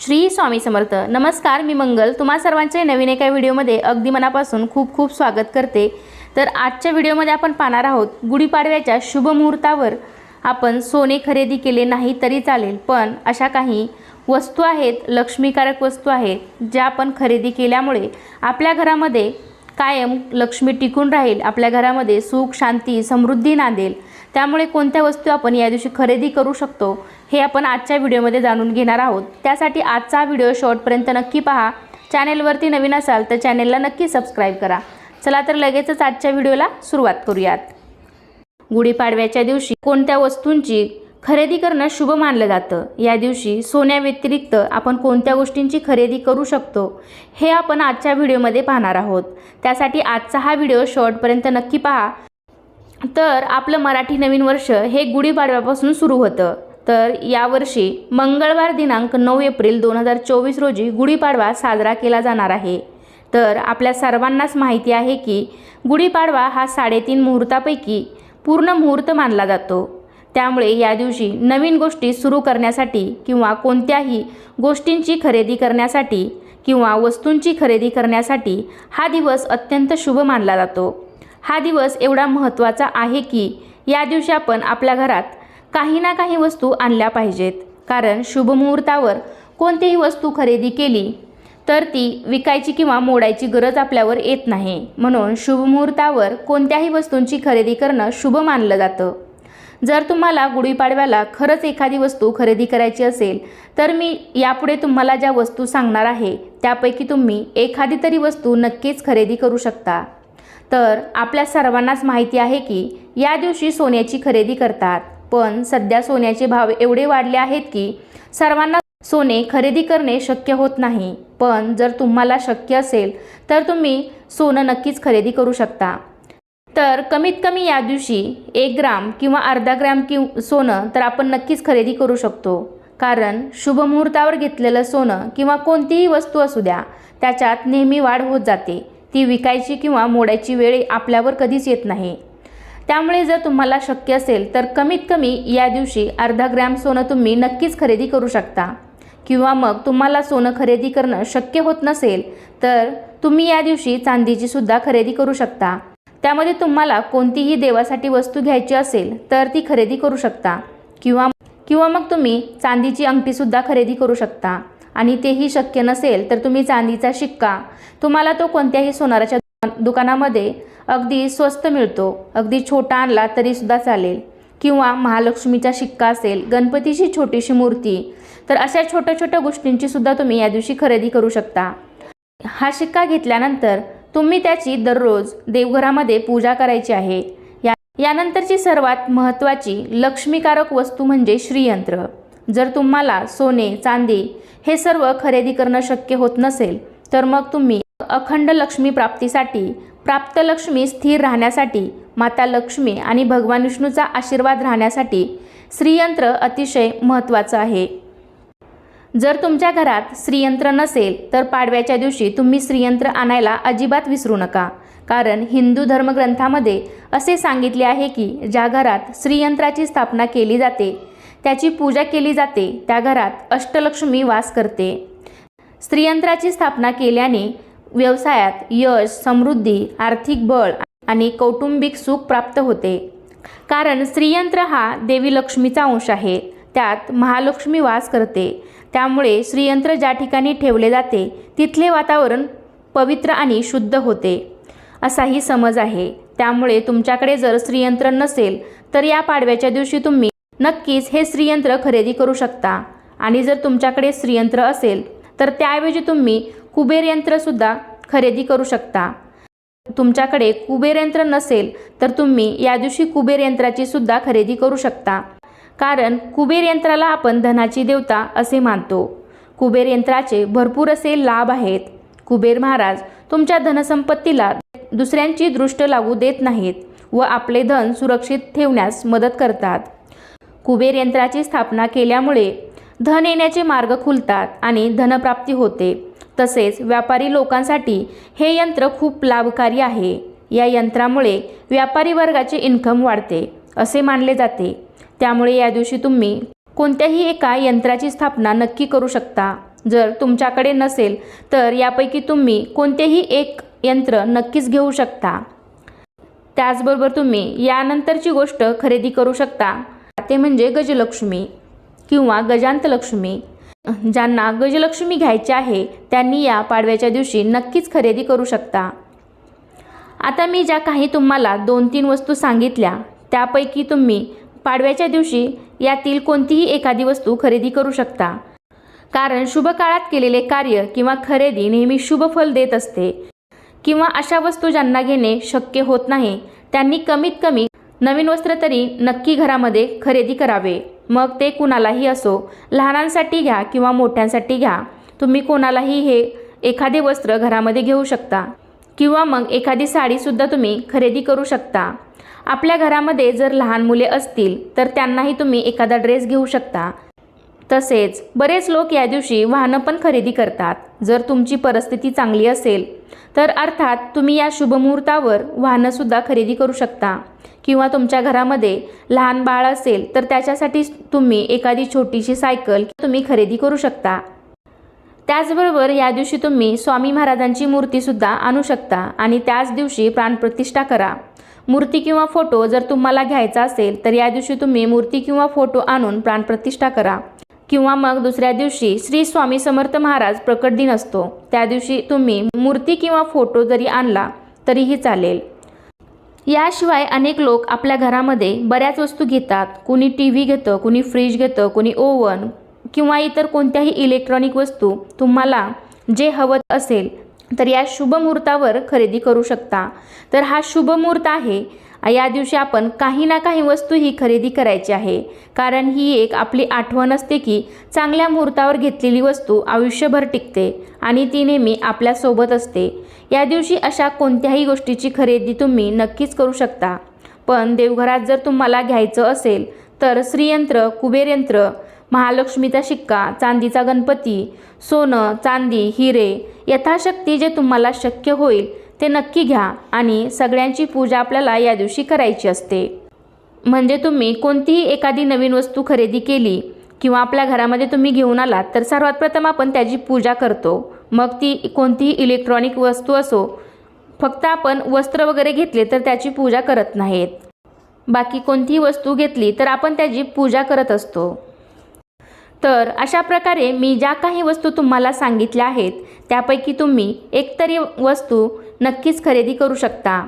श्री स्वामी समर्थ. नमस्कार मी मंगल. तुम्हा सर्वांचे नवीन एका व्हिडिओमध्ये अगदी मनापासून खूप खूप स्वागत करते. तर आजच्या व्हिडिओमध्ये आपण पाहणार आहोत गुढीपाडव्याच्या शुभ मुहूर्तावर आपण सोने खरेदी केले नाही तरी चालेल पण अशा काही वस्तू आहेत लक्ष्मीकारक वस्तू आहेत ज्या आपण खरेदी केल्यामुळे आपल्या घरामध्ये कायम लक्ष्मी टिकून राहील आपल्या घरामध्ये सुख शांती समृद्धी नांदेल. त्यामुळे कोणत्या वस्तू आपण या दिवशी खरेदी करू शकतो हे आपण आजच्या व्हिडिओमध्ये जाणून घेणार आहोत. त्यासाठी आजचा व्हिडिओ शॉर्टपर्यंत नक्की पहा. चॅनेलवरती नवीन असाल तर चॅनेलला नक्की सबस्क्राईब करा. चला तर लगेचच आजच्या व्हिडिओला सुरुवात करूयात. गुढीपाडव्याच्या दिवशी कोणत्या वस्तूंची खरेदी करणं शुभ मानलं जातं? या दिवशी सोन्याव्यतिरिक्त आपण कोणत्या गोष्टींची खरेदी करू शकतो हे आपण आजच्या व्हिडिओमध्ये पाहणार आहोत. त्यासाठी आजचा हा व्हिडिओ शॉर्टपर्यंत नक्की पहा. तर आपलं मराठी नवीन वर्ष हे गुढीपाडव्यापासून सुरू होतं. तर यावर्षी मंगळवार दिनांक नऊ एप्रिल दोन हजार चोवीस रोजी गुढीपाडवा साजरा केला जाणार आहे. तर आपल्या सर्वांनाच माहिती आहे की गुढीपाडवा हा साडेतीन मुहूर्तापैकी पूर्ण मुहूर्त मानला जातो. त्यामुळे या दिवशी नवीन गोष्टी सुरू करण्यासाठी किंवा कोणत्याही गोष्टींची खरेदी करण्यासाठी किंवा वस्तूंची खरेदी करण्यासाठी हा दिवस अत्यंत शुभ मानला जातो. हा दिवस एवढा महत्त्वाचा आहे की या दिवशी आपण आपल्या घरात काही ना काही वस्तू आणल्या पाहिजेत. कारण शुभमुहूर्तावर कोणतीही वस्तू खरेदी केली तर ती विकायची किंवा मोडायची गरज आपल्यावर येत नाही. म्हणून शुभमुहूर्तावर कोणत्याही वस्तूंची खरेदी करणं शुभ मानलं जातं. जर तुम्हाला गुढीपाडव्याला खरंच एखादी वस्तू खरेदी करायची असेल तर मी यापुढे तुम्हाला ज्या वस्तू सांगणार आहे त्यापैकी तुम्ही एखादी तरी वस्तू नक्कीच खरेदी करू शकता. तर आपल्या सर्वांनाच माहिती आहे की या दिवशी सोन्याची खरेदी करतात. पण सध्या सोन्याचे भाव एवढे वाढले आहेत की सर्वांना सोने खरेदी करणे शक्य होत नाही. पण जर तुम्हाला शक्य असेल तर तुम्ही सोनं नक्कीच खरेदी करू शकता. तर कमीत कमी या दिवशी एक ग्राम किंवा अर्धा ग्राम कि सोनं तर आपण नक्कीच खरेदी करू शकतो. कारण शुभमुहूर्तावर घेतलेलं सोनं किंवा कोणतीही वस्तू असू द्या त्याच्यात नेहमी वाढ होत जाते. ती विकायची किंवा मोडायची वेळ आपल्यावर कधीच येत नाही. त्यामुळे जर तुम्हाला शक्य असेल तर कमीत कमी या दिवशी अर्धा ग्रॅम सोनं तुम्ही नक्कीच खरेदी करू शकता. किंवा मग तुम्हाला सोनं खरेदी करणं शक्य होत नसेल तर तुम्ही या दिवशी चांदीची सुद्धा खरेदी करू शकता. त्यामध्ये तुम्हाला कोणतीही देवासाठी वस्तू घ्यायची असेल तर ती खरेदी करू शकता. किंवा किंवा मग तुम्ही चांदीची अंगठीसुद्धा खरेदी करू शकता. आणि तेही शक्य नसेल तर तुम्ही चांदीचा शिक्का. तुम्हाला तो कोणत्याही सोनाराच्या दुकानामध्ये अगदी स्वस्त मिळतो. अगदी छोटा आणला तरीसुद्धा चालेल. किंवा महालक्ष्मीचा शिक्का असेल गणपतीची छोटीशी मूर्ती तर अशा छोट्या छोट्या गोष्टींची सुद्धा तुम्ही या दिवशी खरेदी करू शकता. हा शिक्का घेतल्यानंतर तुम्ही त्याची दररोज देवघरामध्ये पूजा करायची आहे. या यानंतरची सर्वात महत्त्वाची लक्ष्मीकारक वस्तू म्हणजे श्रीयंत्र. जर तुम्हाला सोने चांदी हे सर्व खरेदी करणं शक्य होत नसेल तर मग तुम्ही अखंड लक्ष्मी प्राप्तीसाठी प्राप्त लक्ष्मी स्थिर राहण्यासाठी माता लक्ष्मी आणि भगवान विष्णूचा आशीर्वाद राहण्यासाठी श्रीयंत्र अतिशय महत्त्वाचं आहे. जर तुमच्या घरात श्रीयंत्र नसेल तर पाडव्याच्या दिवशी तुम्ही श्रीयंत्र आणायला अजिबात विसरू नका. कारण हिंदू धर्मग्रंथामध्ये असे सांगितले आहे की ज्या घरात श्रीयंत्राची स्थापना केली जाते त्याची पूजा केली जाते. त्या घरात अष्टलक्ष्मी वास करते. स्त्रियंत्राची स्थापना केल्याने व्यवसायात यश समृद्धी आर्थिक बळ आणि कौटुंबिक सुख प्राप्त होते. कारण स्त्रियंत्र हा देवी लक्ष्मीचा अंश आहे. त्यात महालक्ष्मी वास करते. त्यामुळे श्रीयंत्र ज्या ठिकाणी ठेवले जाते तिथले वातावरण पवित्र आणि शुद्ध होते. असाही समज आहे. त्यामुळे तुमच्याकडे जर श्रीयंत्र नसेल तर या पाडव्याच्या दिवशी तुम्ही नक्कीच हे श्रीयंत्र खरेदी करू शकता. आणि जर तुमच्याकडे श्रीयंत्र असेल तर त्याऐवजी तुम्ही कुबेर यंत्रसुद्धा खरेदी करू शकता. तुमच्याकडे कुबेर यंत्र नसेल तर तुम्ही या दिवशी कुबेर यंत्राची सुद्धा खरेदी करू शकता. कारण कुबेर यंत्राला आपण धनाची देवता असे मानतो. कुबेर यंत्राचे भरपूर असे लाभ आहेत. कुबेर महाराज तुमच्या धनसंपत्तीला दुसऱ्यांची दृष्ट लागू देत नाहीत व आपले धन सुरक्षित ठेवण्यास मदत करतात. कुबेर यंत्राची स्थापना केल्यामुळे धन येण्याचे मार्ग खुलतात आणि धनप्राप्ती होते. तसेच व्यापारी लोकांसाठी हे यंत्र खूप लाभकारी आहे. या यंत्रामुळे व्यापारी वर्गाचे इन्कम वाढते असे मानले जाते. त्यामुळे या दिवशी तुम्ही कोणत्याही एका यंत्राची स्थापना नक्की करू शकता. जर तुमच्याकडे नसेल तर यापैकी तुम्ही कोणतेही एक यंत्र नक्कीच घेऊ शकता. त्याचबरोबर तुम्ही यानंतरची गोष्ट खरेदी करू शकता. ते म्हणजे गजलक्ष्मी किंवा गजांतलक्ष्मी. ज्यांना गजलक्ष्मी घ्यायची आहे त्यांनी या पाडव्याच्या दिवशी नक्कीच खरेदी करू शकता. आता मी ज्या काही तुम्हाला दोन तीन वस्तू सांगितल्या त्यापैकी तुम्ही पाडव्याच्या दिवशी यातील कोणतीही एखादी वस्तू खरेदी करू शकता. कारण शुभ काळात केलेले कार्य किंवा खरेदी नेहमी शुभ फल देत असते. किंवा अशा वस्तू ज्यांना घेणे शक्य होत नाही त्यांनी कमीत कमी नवीन वस्त्र तरी नक्की घरामध्ये खरेदी करावे. मग ते कुणालाही असो लहानांसाठी घ्या किंवा मोठ्यांसाठी घ्या. तुम्ही कोणालाही हे एखादे वस्त्र घरामध्ये घेऊ शकता किंवा मग एखादी साडीसुद्धा तुम्ही खरेदी करू शकता. आपल्या घरामध्ये जर लहान मुले असतील तर त्यांनाही तुम्ही एखादा ड्रेस घेऊ शकता. तसेच बरेच लोक या दिवशी वाहनं पण खरेदी करतात. जर तुमची परिस्थिती चांगली असेल तर अर्थात तुम्ही या शुभमुहूर्तावर वाहनंसुद्धा खरेदी करू शकता. किंवा तुमच्या घरामध्ये लहान बाळ असेल तर त्याच्यासाठी तुम्ही एखादी छोटीशी सायकल तुम्ही खरेदी करू शकता. त्याचबरोबर या दिवशी तुम्ही स्वामी महाराजांची मूर्तीसुद्धा आणू शकता आणि त्याच दिवशी प्राणप्रतिष्ठा करा. मूर्ती किंवा फोटो जर तुम्हाला घ्यायचा असेल तर या दिवशी तुम्ही मूर्ती किंवा फोटो आणून प्राणप्रतिष्ठा करा. किंवा मग दुसऱ्या दिवशी श्री स्वामी समर्थ महाराज प्रकट दिन असतो. त्या दिवशी तुम्ही मूर्ती किंवा फोटो जरी आणला तरीही चालेल. याशिवाय अनेक लोक आपल्या घरामध्ये बऱ्याच वस्तू घेतात. कुणी टी व्ही घेतं कुणी फ्रीज घेतं कुणी ओव्हन किंवा इतर कोणत्याही इलेक्ट्रॉनिक वस्तू तुम्हाला जे हवं असेल तर या शुभ मुहूर्तावर खरेदी करू शकता. तर हा शुभ मुहूर्त आहे या दिवशी आपण काही ना काही वस्तू ही खरेदी करायची आहे. कारण ही एक आपली आठवण असते की चांगल्या मुहूर्तावर घेतलेली वस्तू आयुष्यभर टिकते आणि ती नेहमी आपल्यासोबत असते. या दिवशी अशा कोणत्याही गोष्टीची खरेदी तुम्ही नक्कीच करू शकता. पण देवघरात जर तुम्हाला घ्यायचं असेल तर श्रीयंत्र कुबेरयंत्र महालक्ष्मीचा शिक्का चांदीचा गणपती सोनं चांदी हिरे यथाशक्ती जे तुम्हाला शक्य होईल ते नक्की घ्या आणि सगळ्यांची पूजा आपल्याला या दिवशी करायची असते. म्हणजे तुम्ही कोणतीही एखादी नवीन वस्तू खरेदी केली किंवा आपल्या घरामध्ये तुम्ही घेऊन आलात तर सर्वात प्रथम आपण त्याची पूजा करतो. मग ती कोणतीही इलेक्ट्रॉनिक वस्तू असो फक्त आपण वस्त्र वगैरे घेतले तर त्याची पूजा करत नाहीत. बाकी कोणतीही वस्तू घेतली तर आपण त्याची पूजा करत असतो. तर अशा प्रकारे मी ज्या काही वस्तू तुम्हाला सांगितल्या आहेत त्यापैकी तुम्ही एकतरी वस्तू नक्कीच खरेदी करू शकता.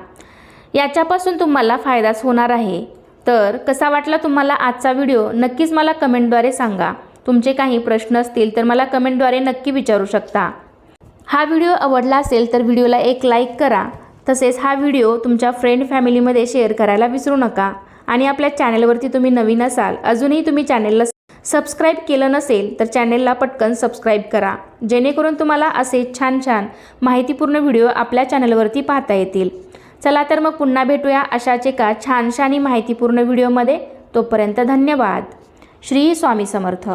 याच्यापासून तुम्हाला फायदाच होणार आहे. तर कसा वाटला तुम्हाला आजचा व्हिडिओ? नक्कीच मला कमेंटद्वारे सांगा. तुमचे काही प्रश्न असतील तर मला कमेंटद्वारे नक्की विचारू शकता. हा व्हिडिओ आवडला असेल तर व्हिडिओला एक लाईक करा. तसेच हा व्हिडिओ तुमच्या फ्रेंड फॅमिलीमध्ये शेअर करायला विसरू नका. आणि आपल्या चॅनलवरती तुम्ही नवीन असाल अजूनही तुम्ही चॅनलला सबस्क्राईब केलं नसेल तर चॅनेलला पटकन सबस्क्राईब करा. जेणेकरून तुम्हाला असे छान छान माहितीपूर्ण व्हिडिओ आपल्या चॅनलवरती पाहता येतील. चला तर मग पुन्हा भेटूया अशाच एका छानशा आणि माहितीपूर्ण व्हिडिओमध्ये. तोपर्यंत धन्यवाद. श्री स्वामी समर्थ.